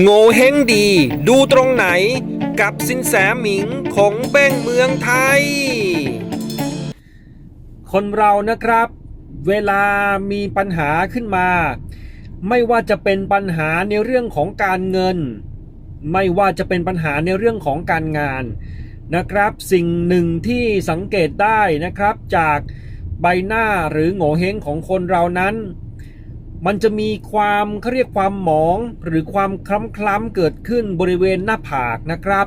โง่เฮงดี ดูตรงไหน กับสินแสหมิงของแบ้งเมืองไทย คนเรานะครับ เวลามีปัญหาขึ้นมา ไม่ว่าจะเป็นปัญหาในเรื่องของการเงิน ไม่ว่าจะเป็นปัญหาในเรื่องของการงานนะครับ สิ่งหนึ่งที่สังเกตได้นะครับจากใบหน้าหรือโง่เฮงของคนเรานั้น มันจะมีความเขาเรียกความหมองหรือความคล้ำคล้ำๆเกิดขึ้นบริเวณหน้าผากนะครับ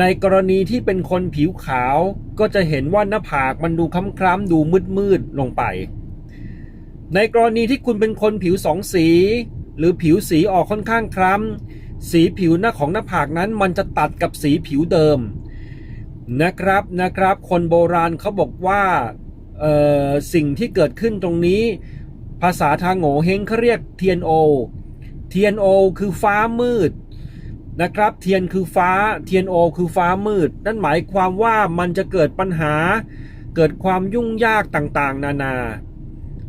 ในกรณีที่เป็นคนผิวขาว ก็จะเห็นว่าหน้าผากมันดูคล้ำคล้ำๆดูมืดมืดๆลงไป ในกรณีที่คุณเป็นคนผิวสองสี หรือผิวสีออกค่อนข้างคล้ำสีผิวหน้าของหน้าผากนั้นมันจะตัดกับสีผิวเดิมนะครับนะครับ คนโบราณเขาบอกว่าสิ่งที่เกิดขึ้นตรงนี้ ภาษาทางโง่เฮงเขาเรียกเทียนโอเทียนโอคือฟ้ามืดนะครับ เทียนคือฟ้าเทียนโอคือฟ้ามืด นั่นหมายความว่ามันจะเกิดปัญหา เกิดความยุ่งยากต่างๆ นานา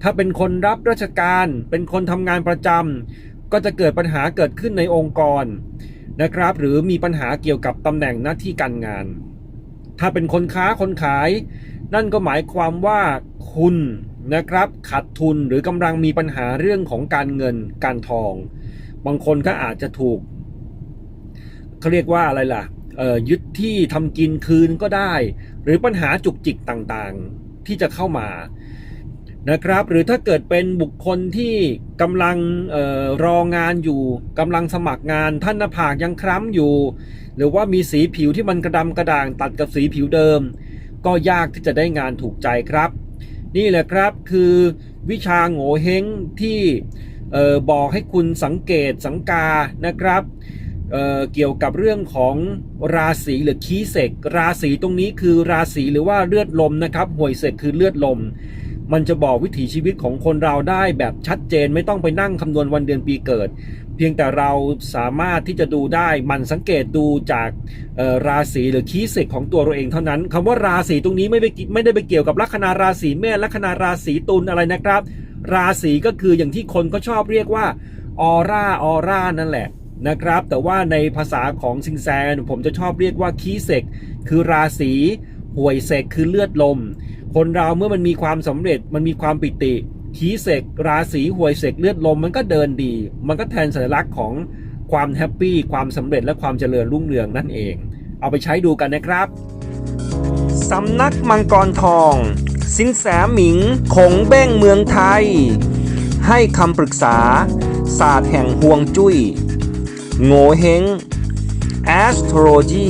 ถ้าเป็นคนรับราชการ เป็นคนทำงานประจำก็จะเกิดปัญหาเกิดขึ้นในองค์กรนะครับ หรือมีปัญหาเกี่ยวกับตำแหน่งหน้าที่การงาน ถ้าเป็นคนค้าคนขาย นั่นก็หมายความว่าคุณ นะครับขาดทุนหรือกำลังมีปัญหาเรื่องของการเงินการทอง บางคนก็อาจจะถูกเขาเรียกว่าอะไรล่ะยึดที่ทำกินคืนก็ได้ หรือปัญหาจุกจิกต่างๆที่จะเข้ามานะครับ หรือถ้าเกิดเป็นบุคคลที่กำลังออรองานอยู่กำลังสมัครงานท่านหน้าผากยังคล้ำอยู่ หรือว่ามีสีผิวที่มันกระดำกระด่างตัดกับสีผิวเดิม ก็ยากที่จะได้งานถูกใจครับ นี่แหละครับคือวิชาโง่เฮงที่บอกให้คุณสังเกตสังกานะครับเเกี่ยวกับเรื่องของราศีหรือคีเสกราศีตรงนี้คือราศีหรือว่าเลือดลมนะครับห่วยเสกคือเลือดลม มันจะบอกวิถีชีวิตของคนเราได้แบบชัดเจนไม่ต้องไปนั่งคำนวณวันเดือนปีเกิด เพียงแต่เราสามารถที่จะดูได้มันสังเกตดูจากราศีหรือคีย์เซกของตัวเราเองเท่านั้นคำว่าราศีตรงนี้ไม่ไปไม่ได้ไปเกี่ยวกับลัคนาราศีเมษลัคนาราศีตุลอะไรนะครับ ราศีก็คืออย่างที่คนก็ชอบเรียกว่าออร่าออร่านั่นแหละนะครับ แต่ว่าในภาษาของซิงแซนผมจะชอบเรียกว่าคีเซกคือราศีห่วยเซกคือเลือดลม คนเราเมื่อมันมีความสำเร็จมันมีความปิติขีเสกราศีหวยเสกเลือดลมมันก็เดินดี มันก็แทนสัญลักษณ์ของความแฮปปี้ความสำเร็จและความเจริญรุ่งเรืองนั่นเอง เอาไปใช้ดูกันนะครับสำนักมังกรทอง สินแสหมิงคงเบ้งเมืองไทย ให้คำปรึกษา ศาสตร์แห่งห่วงจุ้ย โง่เฮง astrology